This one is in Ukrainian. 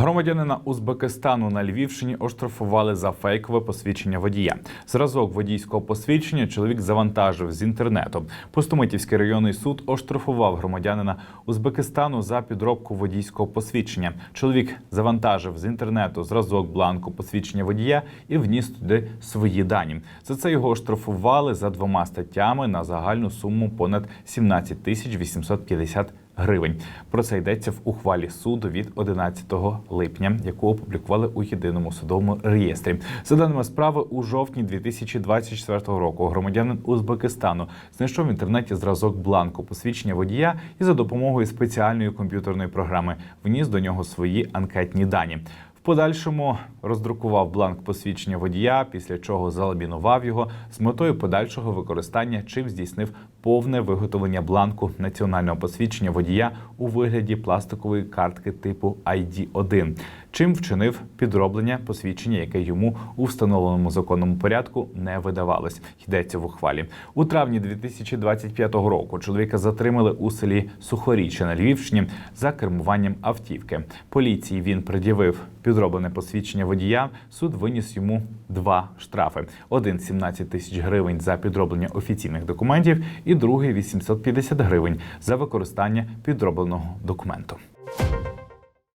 Громадянина Узбекистану на Львівщині оштрафували за фейкове посвідчення водія. Зразок водійського посвідчення чоловік завантажив з інтернету. Пустомитівський районний суд оштрафував громадянина Узбекистану за підробку водійського посвідчення. Чоловік завантажив з інтернету зразок бланку посвідчення водія і вніс туди свої дані. За це його оштрафували за двома статтями на загальну суму понад 17 тисяч 850 гривень. Про це йдеться в ухвалі суду від 11 липня, яку опублікували у єдиному судовому реєстрі. За даними справи, у жовтні 2024 року громадянин Узбекистану знайшов в інтернеті зразок бланку посвідчення водія і за допомогою спеціальної комп'ютерної програми вніс до нього свої анкетні дані. В подальшому роздрукував бланк посвідчення водія, після чого заламінував його з метою подальшого використання, чим здійснив повне виготовлення бланку національного посвідчення водія у вигляді пластикової картки типу ID-1, чим вчинив підроблення посвідчення, яке йому у встановленому законному порядку не видавалось. Йдеться в ухвалі у травні 2025 року. Чоловіка затримали у селі Сухоріччя на Львівщині за кермуванням автівки. Поліції він пред'явив підроблене посвідчення водія. Суд виніс йому два штрафи: один 17 тисяч гривень за підроблення офіційних документів, і другий 850 гривень за використання підробленого документу.